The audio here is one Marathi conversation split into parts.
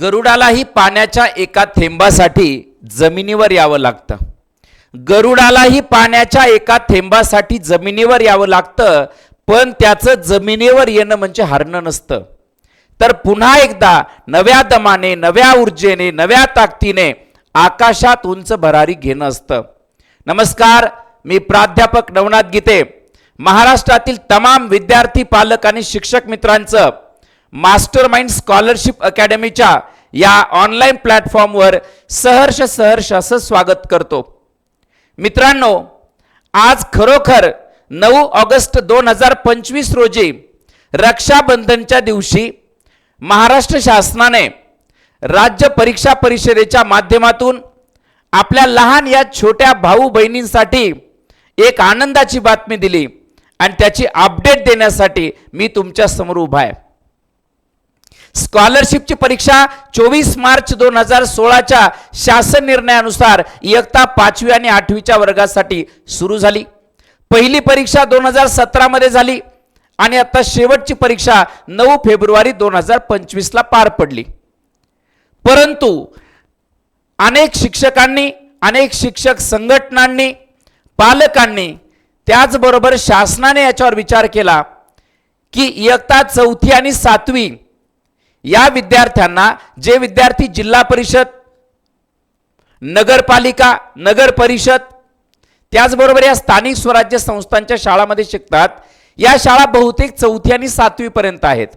गरुडालाही पाण्याच्या एका थेंबासाठी जमिनीवर यावं लागतं. गरुडालाही पाण्याच्या एका थेंबासाठी जमिनीवर यावं लागतं पण त्याचं जमिनीवर येणं म्हणजे हरणं नसतं. तर पुन्हा एकदा नव्या दमाने नव्या ऊर्जेने नव्या ताकदीने आकाशात उंच भरारी घेणं असतं. नमस्कार मी प्राध्यापक नवनाथ गीते. महाराष्ट्रातील तमाम विद्यार्थी पालक आणि शिक्षक मित्रांचं मास्टर माइंड स्कॉलरशिप अकॅडमीच्या या ऑनलाईन प्लॅटफॉर्मवर सहर्ष सहर्ष असं स्वागत करतो. मित्रांनो आज खरोखर नऊ ऑगस्ट दोन हजार पंचवीस रोजी रक्षाबंधनच्या दिवशी महाराष्ट्र शासनाने राज्य परीक्षा परिषदेच्या माध्यमातून आपल्या लहान या छोट्या भाऊ बहिणींसाठी एक आनंदाची बातमी दिली आणि त्याची अपडेट देण्यासाठी मी तुमच्यासमोर उभा आहे. स्कॉलरशिपची परीक्षा चोवीस मार्च दोन हजार सोळाच्या शासन निर्णयानुसार इयत्ता पाचवी आणि आठवीच्या वर्गासाठी सुरू झाली. पहिली परीक्षा दोन हजार सतरामध्ये झाली आणि आता शेवटची परीक्षा नऊ फेब्रुवारी दोन हजार पंचवीसला पार पडली. परंतु अनेक शिक्षकांनी अनेक शिक्षक संघटनांनी पालकांनी त्याचबरोबर शासनाने याच्यावर विचार केला की इयत्ता चौथी आणि सातवी या विद्यार्थ्यांना जे विद्यार्थी जिल्हा परिषद नगरपालिका नगर परिषद त्याचबरोबर या स्थानिक स्वराज्य संस्थांच्या शाळामध्ये शिकतात या शाळा बहुतेक चौथी आणि सातवीपर्यंत आहेत.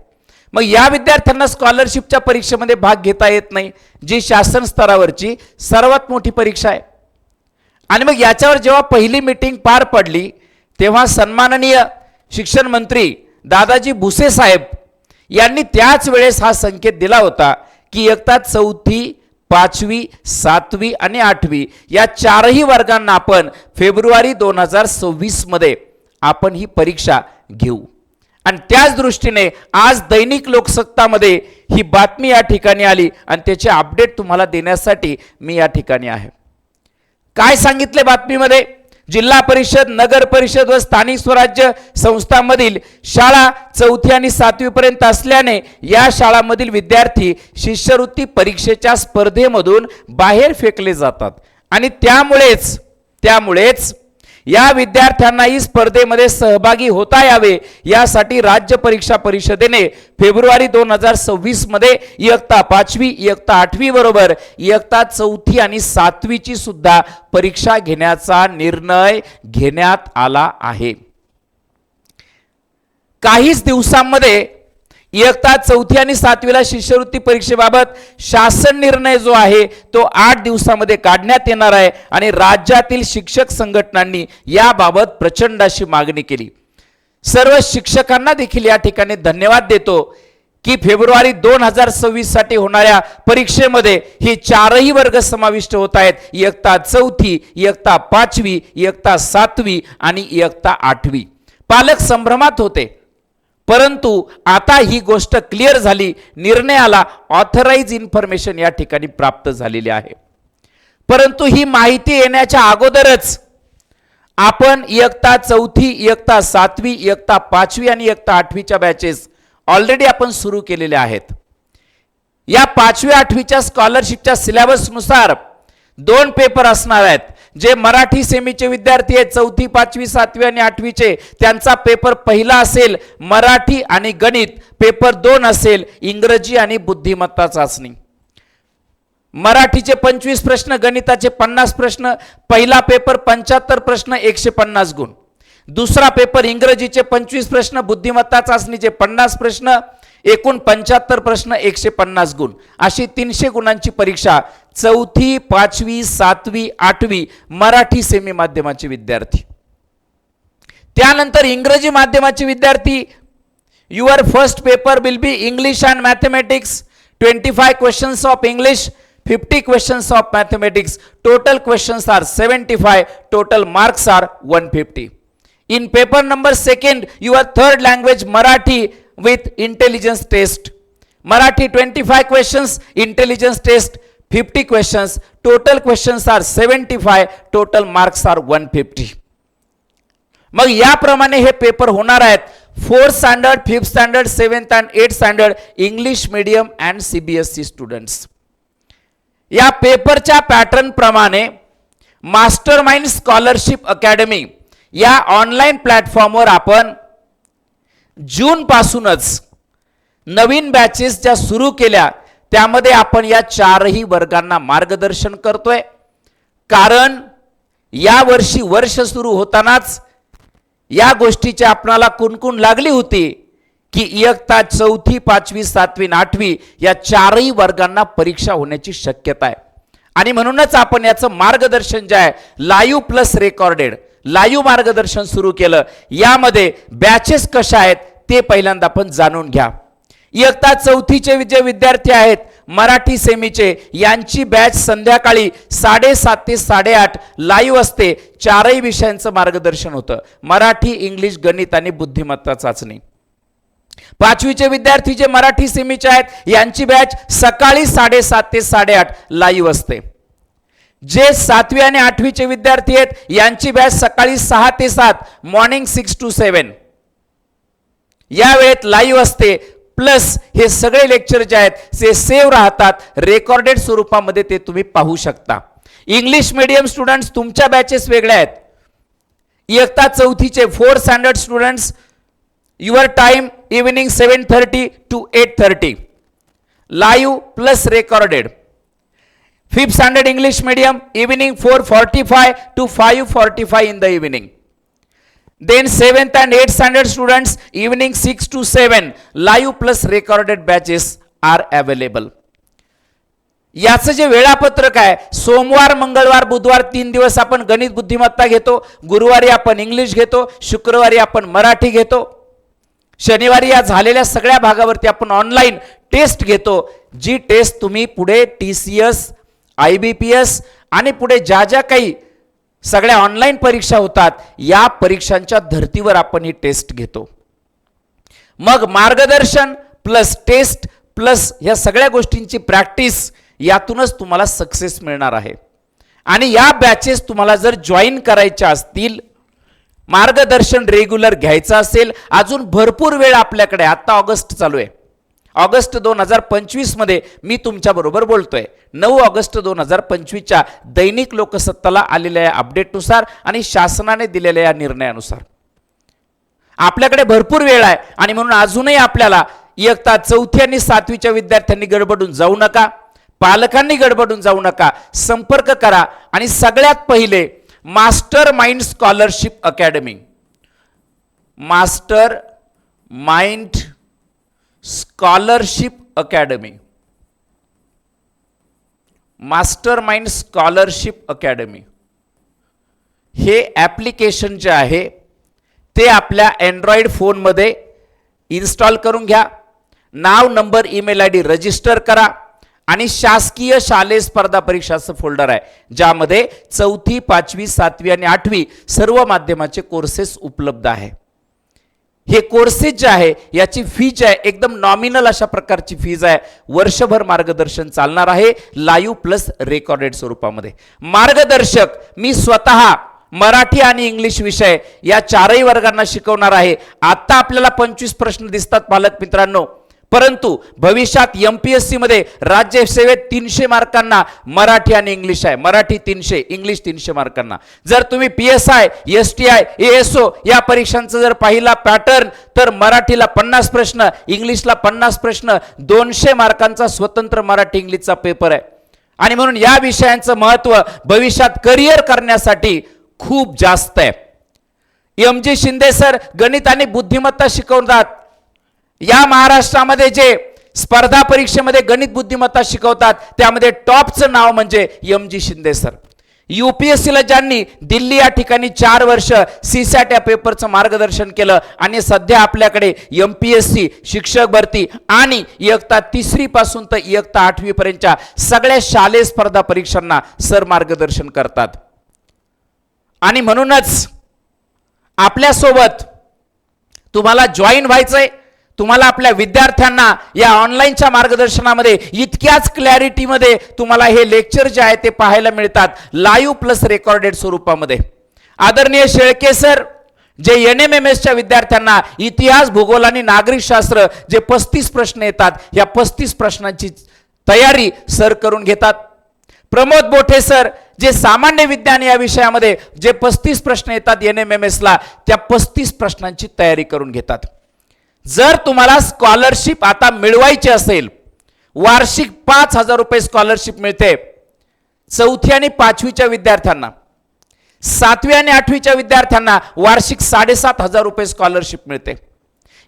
मग या विद्यार्थ्यांना स्कॉलरशिपच्या परीक्षेमध्ये भाग घेता येत नाही जी शासन स्तरावरची सर्वात मोठी परीक्षा आहे. आणि मग याच्यावर जेव्हा पहिली मीटिंग पार पडली तेव्हा सन्माननीय शिक्षण मंत्री दादाजी भुसे साहेब यांनी त्याच वेळेस हा संकेत दिला होता की इयत्ता चौथी पाचवी सातवी आणि आठवी या चारही वर्गांना आपण फेब्रुवारी दोन हजार सव्वीसमध्ये आपण ही परीक्षा घेऊ. आणि त्याच दृष्टीने आज दैनिक लोकसत्तामध्ये ही बातमी या ठिकाणी आली आणि त्याचे अपडेट तुम्हाला देण्यासाठी मी या ठिकाणी आहे. काय सांगितले बातमीमध्ये? जिल्हा परिषद नगर परिषद व स्थानिक स्वराज्य संस्थांमधील शाळा चौथी आणि सातवीपर्यंत असल्याने या शाळांमधील विद्यार्थी शिष्यवृत्ती परीक्षेच्या स्पर्धेमधून बाहेर फेकले जातात. आणि त्यामुळेच त्यामुळेच या विद्यार्थ्यांनाही स्पर्धेमध्ये सहभागी होता यावे यासाठी राज्य परीक्षा परिषदेने फेब्रुवारी दोन हजार सव्वीसमध्ये इयत्ता पाचवी इयत्ता आठवी बरोबर इयत्ता चौथी आणि सातवीची सुद्धा परीक्षा घेण्याचा निर्णय घेण्यात आला आहे. काहीच दिवसांमध्ये इयत्ता चौथी आणि सातवीला शिष्यवृत्ती परीक्षेबाबत शासन निर्णय जो आहे तो आठ दिवसामध्ये काढण्यात येणार आहे आणि राज्यातील शिक्षक संघटनांनी याबाबत प्रचंड अशी मागणी केली. सर्व शिक्षकांना देखील या ठिकाणी धन्यवाद देतो की फेब्रुवारी दोन हजार सव्वीससाठी होणाऱ्या परीक्षेमध्ये हे चारही वर्ग समाविष्ट होत आहेत. इयत्ता चौथी इयत्ता पाचवी इयत्ता सातवी आणि इयत्ता आठवी. पालक संभ्रमात होते. परंतु आता ही गोष्ट क्लिअर झाली निर्णयाला ऑथराईज इन्फॉर्मेशन या ठिकाणी प्राप्त झालेली आहे. परंतु ही माहिती येण्याच्या अगोदरच आपण इयत्ता चौथी इयत्ता सातवी इयत्ता पाचवी आणि इयत्ता आठवीच्या बॅचेस ऑलरेडी आपण सुरू केलेल्या आहेत. या पाचवी आठवीच्या स्कॉलरशिपच्या सिलेबसनुसार दोन पेपर असणार आहेत. जे मराठी सेमीचे विद्यार्थी आहेत चौथी पाचवी सातवी आणि आठवीचे त्यांचा पेपर पहिला असेल मराठी आणि गणित पेपर दोन असेल इंग्रजी आणि बुद्धिमत्ता चाचणी. मराठीचे पंचवीस प्रश्न गणिताचे पन्नास प्रश्न पहिला पेपर पंच्याहत्तर प्रश्न एकशे पन्नास गुण. दुसरा पेपर इंग्रजीचे पंचवीस प्रश्न बुद्धिमत्ता चाचणीचे पन्नास प्रश्न एकूण पंच्याहत्तर प्रश्न एकशे पन्नास गुण. अशी तीनशे गुणांची परीक्षा चौथी पाचवी सातवी आठवी मराठी सेमी माध्यमाचे विद्यार्थी. त्यानंतर इंग्रजी माध्यमाचे विद्यार्थी your first paper will be English and mathematics twenty five questions of English fifty questions of mathematics total questions are seventy five total marks are one fifty in paper number second your third language Marathi with intelligence test. Marathi 25 questions, intelligence test 50 questions. Total questions are 75, total marks are 150. मग याप्रमाणे हे पेपर होणार आहेत fourth standard fifth standard seventh and eight standard English medium and C B S C students या पेपरच्या पॅटर्नप्रमाणे मास्टर माइंड स्कॉलरशिप अकॅडमी या ऑनलाईन प्लॅटफॉर्मवर आपण जूनपासूनच नवीन बॅचेस ज्या सुरू केल्या त्यामध्ये आपण या चारही वर्गांना मार्गदर्शन करतोय. कारण या वर्षी वर्ष सुरू होतानाच या गोष्टीची आपणाला कुणकुण लागली होती की इयत्ता चौथी पाचवी सातवी आठवी या चारही वर्गांना परीक्षा होण्याची शक्यता आहे. आणि म्हणूनच आपण याचं मार्गदर्शन जे आहे लाईव्ह प्लस रेकॉर्डेड लाईव्ह मार्गदर्शन सुरू केलं. यामध्ये बॅचेस कशा आहेत ते पहिल्यांदा आपण जाणून घ्या. इयत्ता चौथीचे जे विद्यार्थी आहेत मराठी सेमीचे यांची बॅच संध्याकाळी साडेसात ते साडेआठ लाईव्ह असते. चारही विषयांचं मार्गदर्शन होतं. मराठी इंग्लिश गणित आणि बुद्धिमत्ता चाचणी. पाचवीचे विद्यार्थी जे मराठी सेमीचे आहेत यांची बॅच सकाळी साडेसात ते साडेआठ लाईव्ह असते. जे सातवी आणि आठवीचे विद्यार्थी आहेत यांची बॅच सकाळी सहा ते सात मॉर्निंग सिक्स टू सेवन या वेळेत लाईव्ह असते प्लस हे सगळे लेक्चर जे आहेत ते सेव्ह राहतात रेकॉर्डेड स्वरूपामध्ये ते तुम्ही पाहू शकता. इंग्लिश मीडियम स्टुडंट्स तुमच्या बॅचेस वेगळ्या आहेत. इयत्ता चौथीचे four standard students your time evening seven thirty to eight thirty live plus recorded fifth standard English medium evening four forty five to five forty five in the evening then 7th and 8th standard students evening 6 to 7 live plus recorded batches are available. याचं जे वेळापत्रक आहे सोमवार मंगळवार बुधवार तीन दिवस आपण गणित बुद्धिमत्ता घेतो गुरुवारी आपण इंग्लिश घेतो शुक्रवारी आपण मराठी घेतो. शनिवारी या झालेल्या सगळ्या भागावरती आपण ऑनलाईन टेस्ट घेतो जी टेस्ट तुम्ही पुढे T C S I B P S आणि पुढे ज्या ज्या काही सगळ्या ऑनलाईन परीक्षा होतात या परीक्षांच्या धर्तीवर आपण ही टेस्ट घेतो. मग मार्गदर्शन प्लस टेस्ट प्लस या सगळ्या गोष्टींची प्रॅक्टिस यातूनच तुम्हाला सक्सेस मिळणार आहे. आणि या बॅचेस तुम्हाला जर जॉईन करायच्या असतील मार्गदर्शन रेग्युलर घ्यायचं असेल अजून भरपूर वेळ आपल्याकडे आत्ता ऑगस्ट चालू आहे. ऑगस्ट दोन हजार पंचवीसमध्ये मी तुमच्याबरोबर बोलतोय. नऊ ऑगस्ट दोन हजार पंचवीसच्या दैनिक लोकसत्ताला आलेल्या या अपडेटनुसार आणि शासनाने दिलेल्या या निर्णयानुसार. आपल्याकडे भरपूर वेळ आहे आणि म्हणून अजूनही आपल्याला इयत्ता चौथी आणि सातवीच्या विद्यार्थ्यांनी गडबडून जाऊ नका पालकांनी गडबडून जाऊ नका संपर्क करा आणि सगळ्यात पहिले master mind scholarship academy. Master mind scholarship academy. Master mind scholarship academy. हे ॲप्लिकेशन जे आहे ते आपल्या अँड्रॉइड फोनमध्ये इन्स्टॉल करून घ्या. नाव number email I D register करा आणि शासकीय शालेय स्पर्धा परीक्षाचं फोल्डर आहे ज्यामध्ये चौथी पाचवी सातवी आणि आठवी सर्व माध्यमाचे कोर्सेस उपलब्ध आहे. हे कोर्सेस जे आहे याची फी जी आहे एकदम नॉमिनल अशा प्रकारची फीज आहे. वर्षभर मार्गदर्शन चालणार आहे लाईव्ह प्लस रेकॉर्डेड स्वरूपामध्ये. मार्गदर्शक मी स्वतः मराठी आणि इंग्लिश विषय या चारही वर्गांना शिकवणार आहे. आता आपल्याला पंचवीस प्रश्न दिसतात पालक मित्रांनो. परंतु भविष्यात एम पी एस सीमध्ये राज्यसेवेत तीनशे मार्कांना मराठी आणि इंग्लिश आहे. मराठी तीनशे इंग्लिश तीनशे मार्कांना. जर तुम्ही P S I S T I A S O या परीक्षांचा जर पाहिला पॅटर्न तर मराठीला पन्नास प्रश्न इंग्लिशला पन्नास प्रश्न दोनशे मार्कांचा स्वतंत्र मराठी इंग्लिशचा पेपर आहे. आणि म्हणून या विषयांचं महत्त्व भविष्यात करिअर करण्यासाठी खूप जास्त आहे. एम जी शिंदे सर गणित आणि बुद्धिमत्ता शिकवतात. या महाराष्ट्रामध्ये जे स्पर्धा परीक्षेमध्ये गणित बुद्धिमत्ता शिकवतात त्यामध्ये टॉपचं नाव म्हणजे एम जी शिंदे सर. यूपीएससीला ज्यांनी दिल्ली या ठिकाणी चार वर्ष सीसॅट या पेपरचं मार्गदर्शन केलं आणि सध्या आपल्याकडे एम पी एस सी शिक्षक भरती आणि इयत्ता तिसरीपासून तर इयत्ता आठवीपर्यंतच्या सगळ्या शालेय स्पर्धा परीक्षांना सर मार्गदर्शन करतात. आणि म्हणूनच आपल्यासोबत तुम्हाला जॉईन व्हायचंय. तुम्हाला आपल्या विद्यार्थ्यांना या ऑनलाईनच्या मार्गदर्शनामध्ये इतक्याच क्लॅरिटीमध्ये तुम्हाला हे लेक्चर जे आहे ते पाहायला मिळतात. लाईव्ह प्लस रेकॉर्डेड स्वरूपामध्ये. आदरणीय शेळके सर जे एन एम एम एसच्या विद्यार्थ्यांना इतिहास भूगोल आणि नागरिकशास्त्र जे पस्तीस प्रश्न येतात या पस्तीस प्रश्नांची तयारी सर करून घेतात. प्रमोद बोठे सर जे सामान्य विज्ञान या विषयामध्ये जे पस्तीस प्रश्न येतात एन एम एम एसला त्या पस्तीस प्रश्नांची तयारी करून घेतात. जर तुम्हाला स्कॉलरशिप आता मिळवायची असेल वार्षिक पाच हजार रुपये स्कॉलरशिप मिळते. चौथी आणि पाचवीच्या विद्यार्थ्यांना सातवी आणि आठवीच्या विद्यार्थ्यांना वार्षिक साडेसात हजार रुपये स्कॉलरशिप मिळते.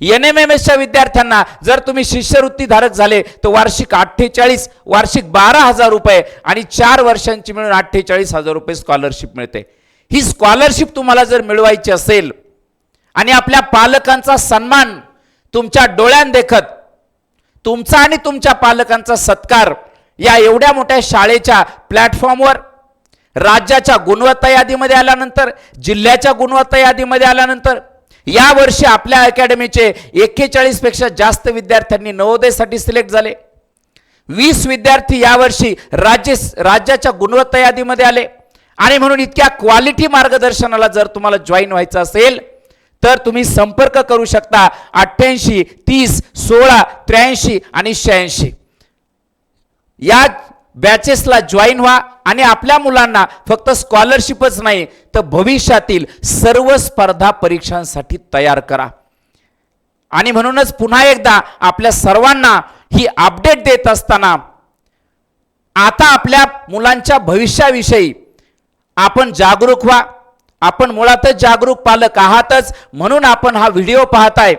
एन एम एम एसच्या विद्यार्थ्यांना जर तुम्ही शिष्यवृत्तीधारक झाले तर वार्षिक अठ्ठेचाळीस वार्षिक बारा हजार रुपये आणि चार वर्षांची मिळून अठ्ठेचाळीस हजार रुपये स्कॉलरशिप मिळते. ही स्कॉलरशिप तुम्हाला जर मिळवायची असेल आणि आपल्या पालकांचा सन्मान तुमच्या डोळ्यांदेखत तुमचा आणि तुमच्या पालकांचा सत्कार या एवढ्या मोठ्या शाळेच्या प्लॅटफॉर्मवर राज्याच्या गुणवत्ता यादीमध्ये आल्यानंतर जिल्ह्याच्या गुणवत्ता यादीमध्ये आल्यानंतर या वर्षी आपल्या अकॅडमीचे एक्केचाळीसपेक्षा जास्त विद्यार्थ्यांनी नवोदयसाठी सिलेक्ट झाले. वीस विद्यार्थी यावर्षी राज्य राज्याच्या गुणवत्ता यादीमध्ये आले. आणि म्हणून इतक्या क्वालिटी मार्गदर्शनाला जर तुम्हाला जॉईन व्हायचं असेल तर तुम्ही संपर्क करू शकता अठ्ठ्याऐंशी तीस सोळा त्र्याऐंशी आणि शहाऐंशी. या बॅचेसला जॉईन व्हा आणि आपल्या मुलांना फक्त स्कॉलरशिपच नाही तर भविष्यातील सर्व स्पर्धा परीक्षांसाठी तयार करा. आणि म्हणूनच पुन्हा एकदा आपल्या सर्वांना ही अपडेट देत असताना आता आपल्या मुलांच्या भविष्याविषयी आपण जागरूक व्हा. आपण मुळातच जागरूक पालक आहातच म्हणून आपण हा व्हिडिओ पाहताय.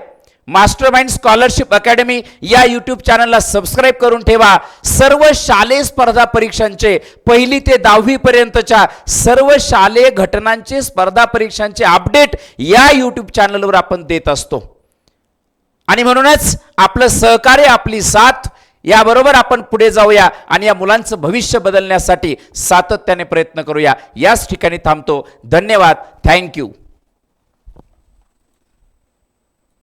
मास्टर माइंड स्कॉलरशिप अकॅडमी या यूट्यूब चॅनलला सबस्क्राईब करून ठेवा. सर्व शालेय स्पर्धा परीक्षांचे पहिली ते दहावीपर्यंतच्या सर्व शालेय घटनांचे स्पर्धा परीक्षांचे अपडेट या यूट्यूब चॅनलवर आपण देत असतो. आणि म्हणूनच आपलं सहकार्य आपली साथ याबरोबर आपण पुढे जाऊया आणि या मुलांचं भविष्य बदलण्यासाठी सातत्याने प्रयत्न करूया. याच ठिकाणी थांबतो. धन्यवाद. थँक्यू